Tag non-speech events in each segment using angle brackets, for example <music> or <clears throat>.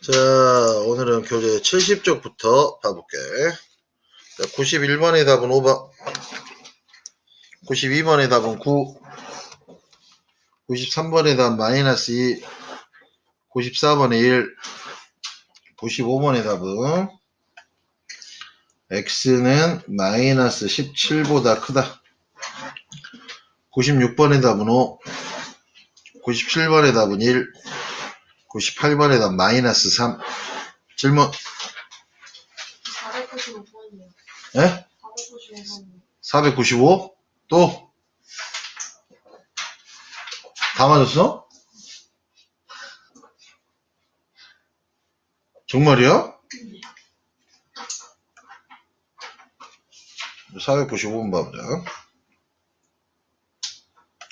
자, 오늘은 교재 70쪽부터 봐볼게. 자, 91번의 답은 5번. 92번의 답은 9. 93번의 답 마이너스 2. 94번의 1. 95번의 답은 x는 마이너스 17보다 크다. 96번의 답은 5. 97번의 답은 1. 98번의 답 마이너스 3. 질문. 495번이요. 예? 495번이요. 495? 또? 다 맞았어? 정말이야? 495번 봐보자.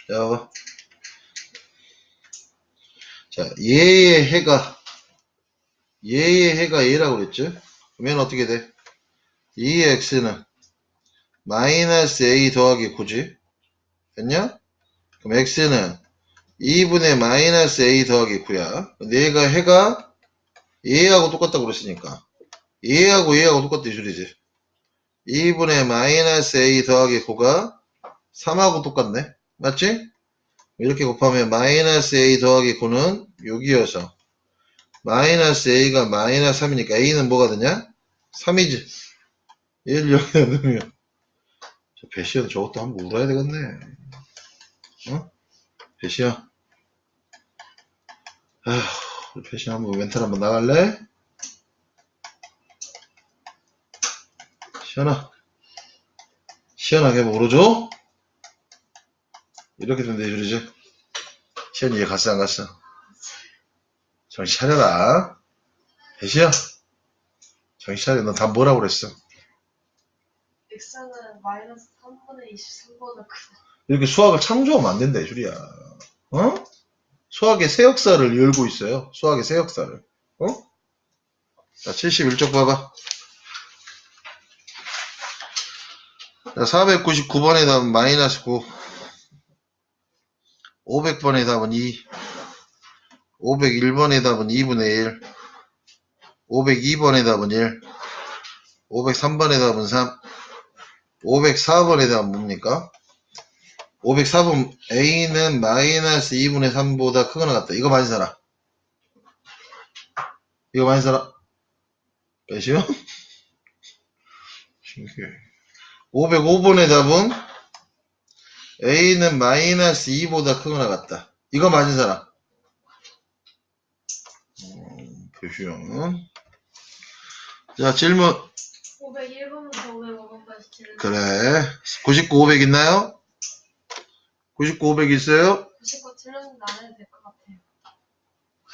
자, 봐봐. 자, 얘의 해가, 얘의 해가 얘라고 그랬죠? 그러면 어떻게 돼? 2x는 마이너스 a 더하기 9지? 됐냐? 그럼 x는 2분의 마이너스 a 더하기 9야. 얘가 해가 얘하고 똑같다고 그랬으니까 얘하고 얘하고 똑같다 이 소리지. 2분의 마이너스 a 더하기 9가 3하고 똑같네. 맞지? 이렇게 곱하면 마이너스 a 더하기 9는 6이어서 마이너스 a가 마이너스 3이니까 a는 뭐가 되냐? 3이지. 1 여기다 넣으면 저 배시연 저것도 한번 울어야 되겠네. 어? 배시연. 아휴, 배시연 한번 멘탈 한번 나갈래? 시연하게 한번 울어줘? 이렇게 된대, 소리지? 시연이 얘 갔어, 안 갔어? 정신 차려라. 배시연. 정신 차려. 너 다 뭐라고 그랬어? x는 마이너스 3분의 23보다 크다. 이렇게 수학을 창조하면 안 된다, 이 소리야. 어? 수학의 새 역사를 열고 있어요. 수학의 새 역사를. 어? 자, 71쪽 봐봐. 자, 499번의 답은 마이너스 9. 500번의 답은 2. 501번의 답은 2분의 1. 502번의 답은 1. 503번의 답은 3. 504번의 답은 뭡니까? 504번 A는 마이너스 2분의 3보다 크거나 같다. 이거 많이 살아. 이거 많이 살아. 몇이요? 505번의 답은 A는 마이너스 2보다 크거나 같다. 이거 많이 살아. 음, 표시용. 자, 질문. 501번부터 505번까지 들은 그래. 99, 500 있나요? 99, 500 있어요? 99 틀렸는데 안 해도 될 것 같아요.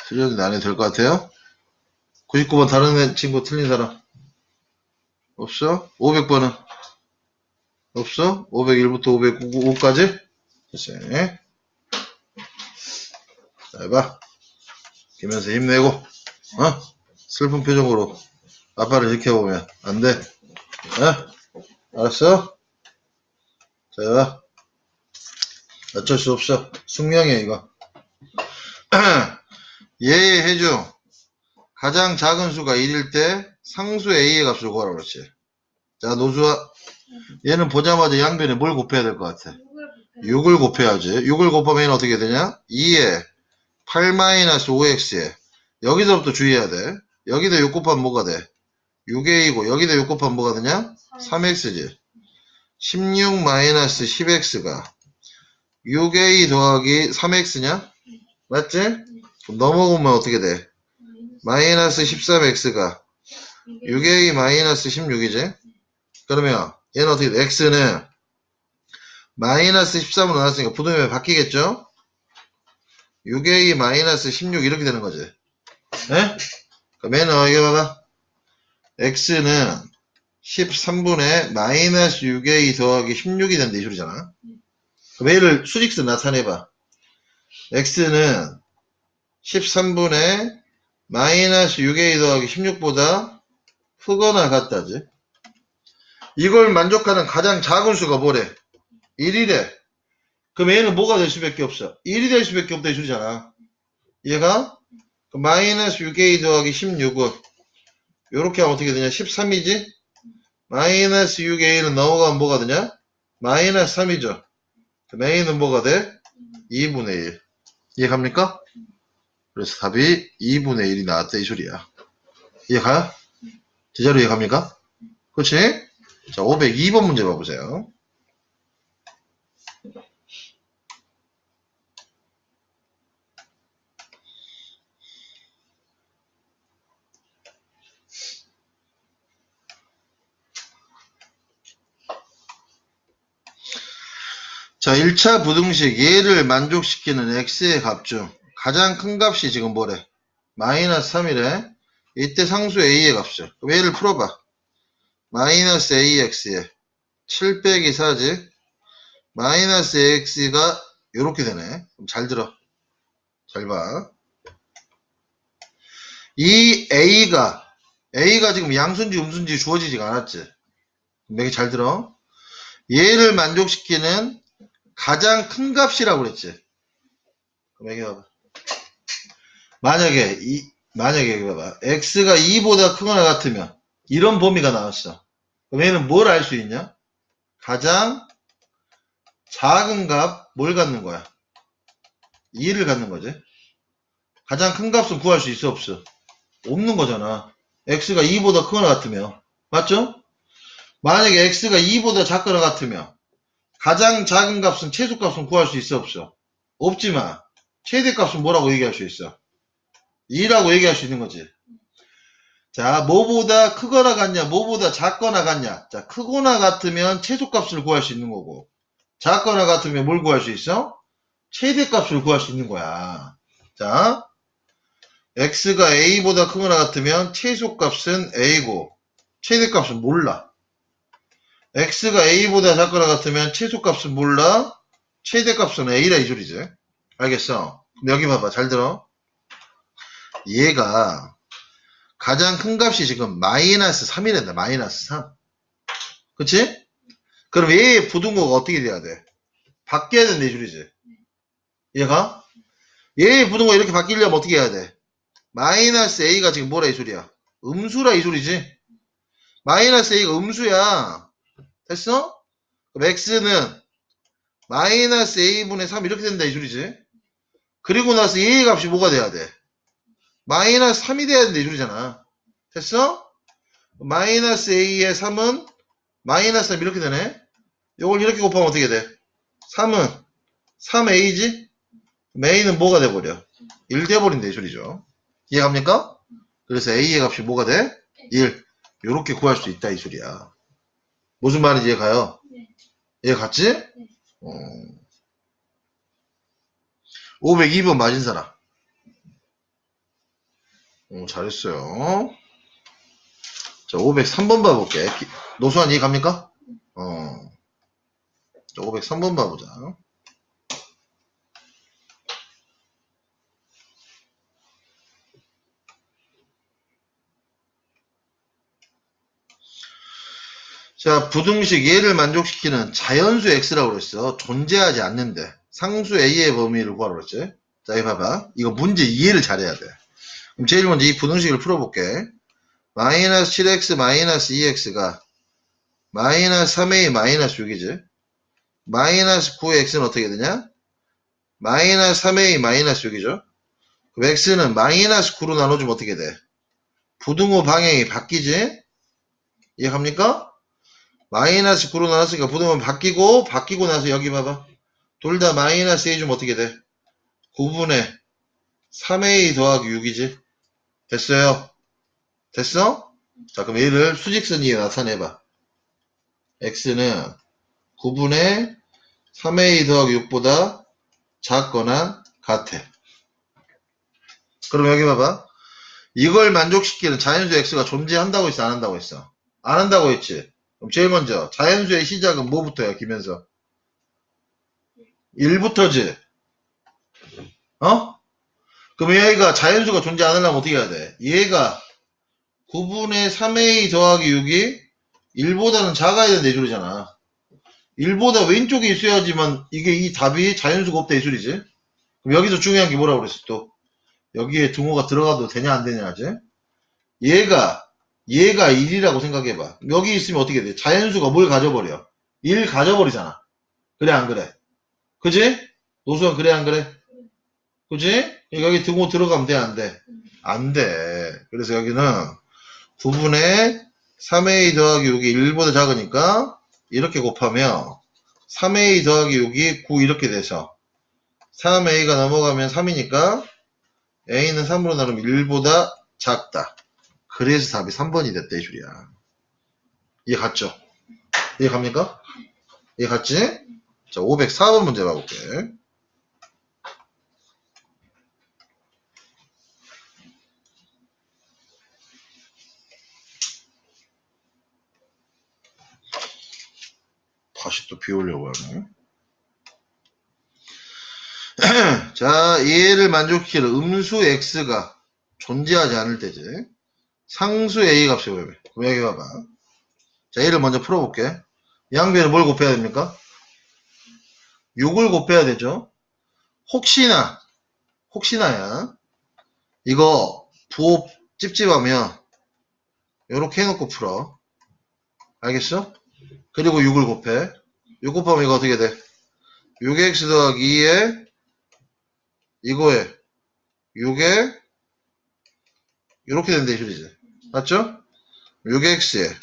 틀렸는데 안 해도 될 것 같아요? 99번 다른 애 친구 틀린 사람? 없어? 500번은? 없어? 501부터 505까지? 됐어요. 자, 해봐. 김현수 힘내고, 어? 슬픈 표정으로 아빠를 지켜보면 안 돼. 어? 알았어? 자. 어쩔 수 없어. 숙명이야, 이거. <clears throat> 얘의 해중 가장 작은 수가 1일 때 상수 A의 값을 구하라고 그랬지. 자, 노수아. 얘는 보자마자 양변에 뭘 곱해야 될 것 같아? 6을 6을 곱해야지. 6을 곱하면 어떻게 되냐? 2에 8-5x에 여기서부터 주의해야 돼. 여기다 6 곱하면 뭐가 돼? 6a이고 여기다 6 곱하면 뭐가 되냐? 3x지. 16-10x가 6a 더하기 3x냐? 맞지? 그럼 넘어오면 어떻게 돼? 마이너스 13x가 6a 마이너스 16이지? 그러면 얘는 어떻게 돼? x는 마이너스 13으로 나왔으니까 부동면이 바뀌겠죠? 6a 마이너스 16 이렇게 되는 거지. 예? 그럼 얘는 이거 봐봐. x는 13분의 마이너스 6a 더하기 16이 된다 이 소리잖아. 그럼 얘를 수직수 나타내봐. x는 13분의 마이너스 6a 더하기 16보다 크거나 같다지. 이걸 만족하는 가장 작은 수가 뭐래? 1이래. 그럼 얘는 뭐가 될 수밖에 없어? 1이 될 수밖에 없다 이 소리잖아. 얘가 그 마이너스 6a 더하기 16은 요렇게 하면 어떻게 되냐? 13이지? 마이너스 6a는 넘어가면 뭐가 되냐? 마이너스 3이죠. 그럼 a는 뭐가 돼? 2분의 1. 이해갑니까? 그래서 답이 2분의 1이 나왔다 이 소리야. 이해가요? 제자로 이해갑니까? 그렇지? 자, 502번 문제 봐보세요. 자, 1차 부등식 얘를 만족시키는 x의 값 중 가장 큰 값이 지금 뭐래? 마이너스 3이래. 이때 상수 a의 값이죠. 그럼 얘를 풀어봐. 마이너스 ax에 7 빼기 4지. 마이너스 ax가 요렇게 되네. 그럼 잘 들어. 잘 봐. 이 a가 a가 지금 양수인지 음수인지 주어지지가 않았지. 여기 잘 들어. 얘를 만족시키는 가장 큰 값이라고 그랬지. 그럼 여기 봐봐. 만약에 이 만약에 여기 봐봐. x가 2보다 크거나 같으면 이런 범위가 나왔어. 그럼 얘는 뭘 알 수 있냐? 가장 작은 값 뭘 갖는 거야? 2를 갖는 거지. 가장 큰 값은 구할 수 있어 없어? 없는 거잖아. x가 2보다 크거나 같으면 맞죠? 만약에 x가 2보다 작거나 같으면 가장 작은 값은 최소값은 구할 수 있어 없어? 없지만 최대값은 뭐라고 얘기할 수 있어? 2라고 얘기할 수 있는 거지. 자, 뭐보다 크거나 같냐, 뭐보다 작거나 같냐. 자, 크거나 같으면 최소값을 구할 수 있는 거고, 작거나 같으면 뭘 구할 수 있어? 최대값을 구할 수 있는 거야. 자, x가 a보다 크거나 같으면 최소값은 a고, 최대값은 몰라. X가 a보다 작거나 같으면 최소값은 몰라, 최대값은 a라 이 소리지. 알겠어? 근데 여기 봐봐, 잘 들어. 얘가 가장 큰 값이 지금 마이너스 3이란다. 마이너스 3. 그치? 그럼 얘의 부등호가 어떻게 돼야 돼? 바뀌어야 된다 이 소리지. 얘가? 얘의 부등호가 이렇게 바뀌려면 어떻게 해야 돼? 마이너스 a가 지금 뭐라 이 소리야? 음수라 이 소리지. 마이너스 a가 음수야. 됐어? 그럼 x는 마이너스 a분의 3 이렇게 된다 이 소리지. 그리고 나서 얘의 값이 뭐가 돼야 돼? 마이너스 3이 돼야 된다 이 소리잖아. 됐어? 마이너스 a의 3은 마이너스 3 이렇게 되네. 요걸 이렇게 곱하면 어떻게 돼? 3은 3a지? a는 뭐가 돼버려? 1 돼버린다 이 소리죠. 이해갑니까? 그래서 a의 값이 뭐가 돼? 1. 요렇게 구할 수 있다 이 소리야. 무슨 말인지 이해가요? 네. 이해 갔지? 어. 502번 맞은 사람. 어, 잘했어요. 자, 503번 봐볼게. 기- 노수환 이해 갑니까? 어. 자, 503번 봐보자. 자, 부등식 얘를 만족시키는 자연수 x라고 그랬어. 존재하지 않는데. 상수 a의 범위를 구하라고 그랬지. 자, 이거 봐봐. 이거 문제 이해를 잘해야 돼. 그럼 제일 먼저 이 부등식을 풀어볼게. 마이너스 7x 마이너스 2x가 마이너스 3a 마이너스 6이지. 마이너스 9x는 어떻게 되냐? 마이너스 3a 마이너스 6이죠. 그럼 x는 마이너스 9로 나눠주면 어떻게 돼? 부등호 방향이 바뀌지? 이해갑니까? 마이너스 9로 나눴으니까 부등호 바뀌고 바뀌고 나서 여기 봐봐. 둘 다 마이너스 a 주면 어떻게 돼? 9분의 3a 더하기 6이지. 됐어요? 됐어? 자, 그럼 얘를 수직선 위에 나타내봐. x는 9분의 3a 더하기 6보다 작거나 같아. 그럼 여기 봐봐. 이걸 만족시키는 자연수 x가 존재한다고 했어? 안 한다고 했어? 안 한다고 했지? 그럼 제일 먼저 자연수의 시작은 뭐부터야, 김현서? 1부터지? 어? 그럼 얘가 자연수가 존재 안 하려면 어떻게 해야 돼? 얘가 9분의 3a 더하기 6이 1보다는 작아야 이 소리잖아. 1보다 왼쪽에 있어야지만 이게 이 답이 자연수가 없다 이 소리지. 그럼 여기서 중요한 게 뭐라고 그랬어 또? 여기에 등호가 들어가도 되냐 안 되냐 하지? 얘가 얘가 1이라고 생각해봐. 여기 있으면 어떻게 돼? 자연수가 뭘 가져버려? 1 가져버리잖아. 그래 안 그래? 그지? 노수가 그래 안 그래? 그지? 여기 등호 들어가면 돼 안 돼? 안 돼. 그래서 여기는 부분에 3a 더하기 6이 1보다 작으니까 이렇게 곱하면 3a 더하기 6이 9 이렇게 돼서 3a가 넘어가면 3이니까 a는 3으로 나누면 1보다 작다. 그래서 답이 3번이 됐다 이 줄이야. 이해 갔죠? 이해 갑니까? 이해 갔지? 자 504번 문제 봐볼게. 다시 또 비오려고 하네. <clears throat> 자, 얘를 만족시키는 음수 x가 존재하지 않을 때지. 상수 a 값이? 그럼 여기 봐봐. 자, 얘를 먼저 풀어볼게. 양변에 뭘 곱해야 됩니까? 6을 곱해야 되죠. 혹시나, 혹시나야. 이거 부호 찝찝하면 요렇게 해놓고 풀어. 알겠어? 그리고 6을 곱해. 6 곱하면 이거 어떻게 돼? 6x 더하기 2에 이거에 6에 이렇게 이 소리지. 맞죠? 6x에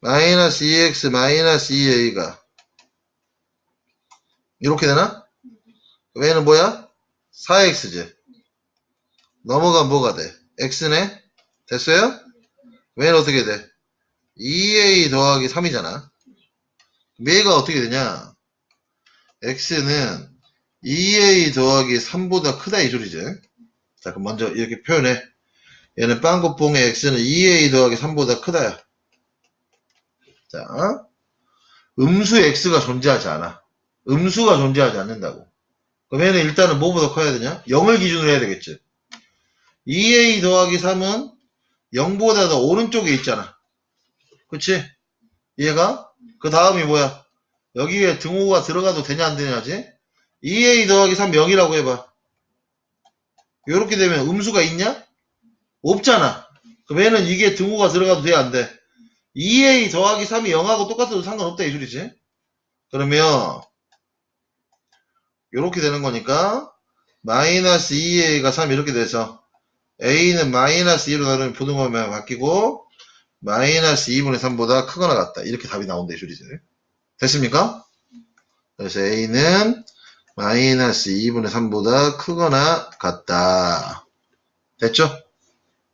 마이너스 2x 마이너스 2a가 이렇게 되나? 그럼 얘는 뭐야? 4x지. 넘어가면 뭐가 돼? x네? 됐어요? 얘는 어떻게 돼? 2a 더하기 3이잖아. 얘가 어떻게 되냐? x는 2a 더하기 3보다 크다 이 소리지. 자, 그럼 먼저 이렇게 표현해. 얘는 빵구뽕의 x는 2a 더하기 3보다 크다야. 자, 음수 x가 존재하지 않아. 음수가 존재하지 않는다고. 그럼 얘는 일단은 뭐보다 커야 되냐? 0을 기준으로 해야 되겠지. 2a 더하기 3은 0보다 더 오른쪽에 있잖아. 그치? 얘가? 그 다음이 뭐야? 여기에 등호가 들어가도 되냐 안 되냐지? 2a 더하기 3 0이라고 해봐. 이렇게 되면 음수가 있냐? 없잖아. 그럼 얘는 이게 등호가 들어가도 돼? 안 돼? 2a 더하기 3이 0하고 똑같아도 상관없다 이 소리지. 그러면 이렇게 되는 거니까 마이너스 2a가 3 이렇게 돼서 a는 마이너스 2로 나누면 부등호면 바뀌고 마이너스 2분의 3보다 크거나 같다. 이렇게 답이 나온다 이 소리지. 됐습니까? 그래서 a는 마이너스 2분의 3보다 크거나 같다. 됐죠?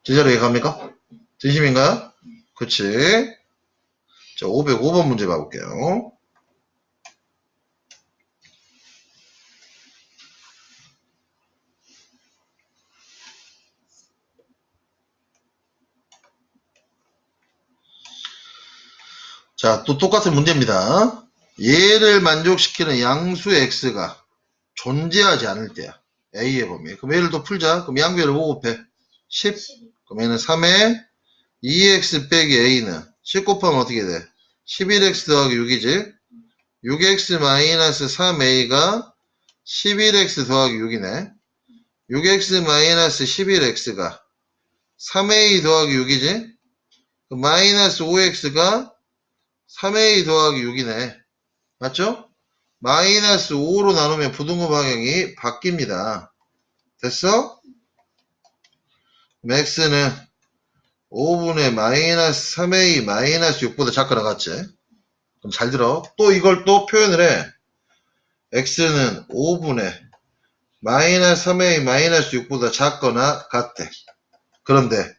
제자로 이해갑니까? 진심인가요? 그치? 자, 505번 문제 봐볼게요. 자, 또 똑같은 문제입니다. 얘를 만족시키는 양수 x가 존재하지 않을 때야. a의 범위. 그럼 얘를 또 풀자. 그럼 뭐 곱해? 10. 얘는 3에 2x 빼기 a는 10 곱하면 어떻게 돼? 11x 더하기 6이지? 6x 마이너스 3a가 11x 더하기 6이네. 6x 마이너스 11x가 3a 더하기 6이지? 그럼 마이너스 5x가 3a 더하기 6이네. 맞죠? 마이너스 5로 나누면 부등호 방향이 바뀝니다. 됐어? 맥스는 5분의 마이너스 3a 마이너스 6보다 작거나 같지? 그럼 잘 들어. 또 이걸 또 표현을 해. x는 5분의 마이너스 3a 마이너스 6보다 작거나 같대. 그런데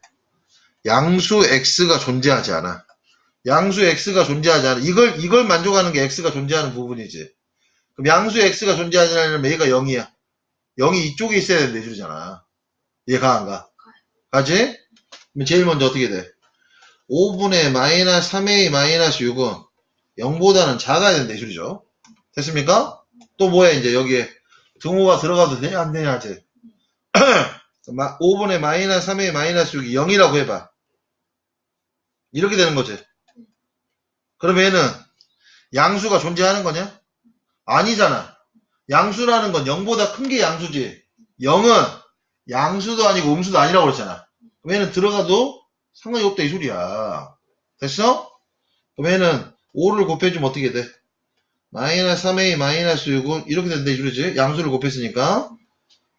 양수 x가 존재하지 않아. 양수 x가 존재하지 않아. 이걸, 이걸 만족하는 게 x가 존재하는 부분이지. 그럼 양수 x가 존재하지 않으면 얘가 0이야. 0이 이쪽에 있어야 된다, 이 소리잖아. 얘가 안 가. 가지? 그럼 제일 먼저 어떻게 돼? 5분의 마이너스 3a 마이너스 6은 0보다는 작아야 된다, 이 소리죠. 됐습니까? 또 뭐야, 이제 여기에 등호가 들어가도 되냐, 안 되냐, 하지? 5분의 <clears throat> 마이너스 3a 마이너스 6이 0이라고 해봐. 이렇게 되는 거지. 그러면 얘는 양수가 존재하는 거냐? 아니잖아. 양수라는 건 0보다 큰 게 양수지. 0은 양수도 아니고 음수도 아니라고 그랬잖아. 그럼 얘는 들어가도 상관이 없다 이 소리야. 됐어? 그럼 얘는 5를 곱해주면 어떻게 돼? 마이너스 3a 마이너스 6은 이렇게 된다 이 소리지? 양수를 곱했으니까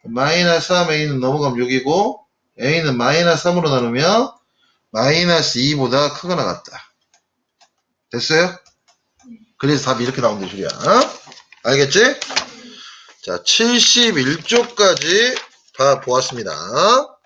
마이너스 3a는 넘어가면 6이고 a는 마이너스 3으로 나누면 마이너스 2보다 크거나 같다. 됐어요? 그래서 답이 이렇게 나온다 이 소리야. 어? 알겠지? 자, 71쪽까지 봐 보았습니다.